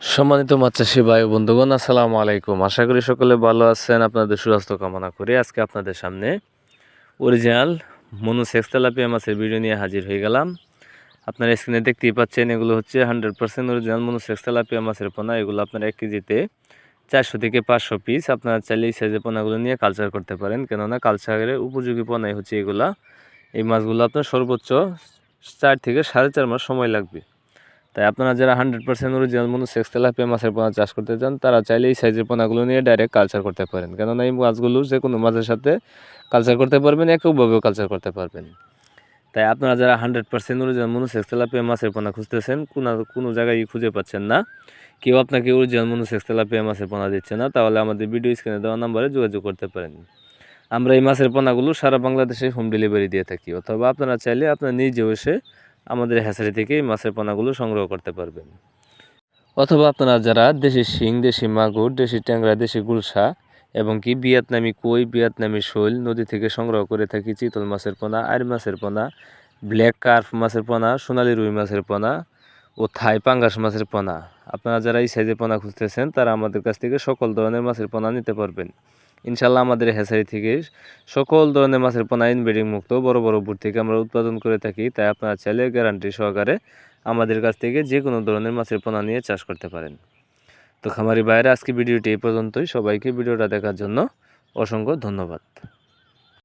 সম্মানিত মাছ চাষি ভাই বন্ধুগণ, আসসালামু আলাইকুম। আশা করি সকলে ভালো আছেন, আপনাদের সুস্বাস্থ্য কামনা করে। আজকে আপনাদের সামনে অরিজিনাল মনু তেলাপিয়া মাছের ভিডিও নিয়ে হাজির হয়ে গেলাম। আপনারা স্ক্রিনে দেখতেই পাচ্ছেন, এগুলো হচ্ছে hundred percent original mono tilapia মাছের পোনা। এগুলো আপনারা এক কেজিতে চারশো থেকে পাঁচশো পিস আপনারা চাইলে এই সাইজের পোনাগুলো নিয়ে কালচার করতে পারেন। কেননা কালচারের উপযোগী পোনাই হচ্ছে এগুলা। এই মাছগুলো আপনার সর্বোচ্চ চার থেকে সাড়ে চার মাস সময় লাগবে। তাই আপনারা যারা hundred percent original mono sex tilapia মাছের পোনা চাষ করতে চান, তারা চাইলে এই সাইজের পোনাগুলো নিয়ে ডাইরেক্ট কালচার করতে পারেন। কেননা এই মাছগুলো যে কোনো মাছের সাথে কালচার করতে পারবেন, এককভাবেও কালচার করতে পারবেন। তাই আপনারা যারা hundred percent original mono sex tilapia মাছের পোনা খুঁজতেছেন, কোনো কোনো জায়গায় খুঁজে পাচ্ছেন না। কেউ আপনাকে অরিজিনাল মনো সেক্স তেলাপিয়া মাছের পোনা দিচ্ছে না, তাহলে আমাদের ভিডিও স্ক্রিনে দেওয়া নাম্বারে যোগাযোগ করতে পারেন। আমরা এই মাছের পোনাগুলো সারা বাংলাদেশে হোম ডেলিভারি দিয়ে থাকি, অথবা আপনারা চাইলে আপনার নিজেও এসে আমাদের হ্যাচারি থেকে মাছের পোনাগুলো সংগ্রহ করতে পারবেন। অথবা আপনারা যারা দেশি শিং, দেশি মাগুর, দেশি ট্যাংরা, দেশি গুলশা এবং কি ভিয়েতনামি কই, ভিয়েতনামি শৈল নদী থেকে সংগ্রহ করে থাকি চিতল মাছের পোনা আর মাছের পোনা, ব্ল্যাক কার্ফ মাছের পোনা, সোনালি রুই মাছের পোনা ও থাই পাঙ্গাস মাছের পোনা। আপনারা যারা এই সাইজের পোনা খুঁজতেছেন, তারা আমাদের কাছ থেকে সকল ধরনের মাছের পোনা নিতে পারবেন। ইনশাল্লাহ আমাদের হেসারি থেকে সকল ধরনের মাছের পোনা ইনব্রিডিং মুক্ত, বড় বড় বুট থেকে আমরা উৎপাদন করে থাকি। তাই আপনারা চাইলে গ্যারান্টি সহকারে আমাদের কাছ থেকে যে কোনো ধরনের মাছের পোনা নিয়ে চাষ করতে পারেন। তো খামারি বাইরে আজকে ভিডিওটি এই পর্যন্তই। সবাইকে ভিডিওটা দেখার জন্য অসংখ্য ধন্যবাদ।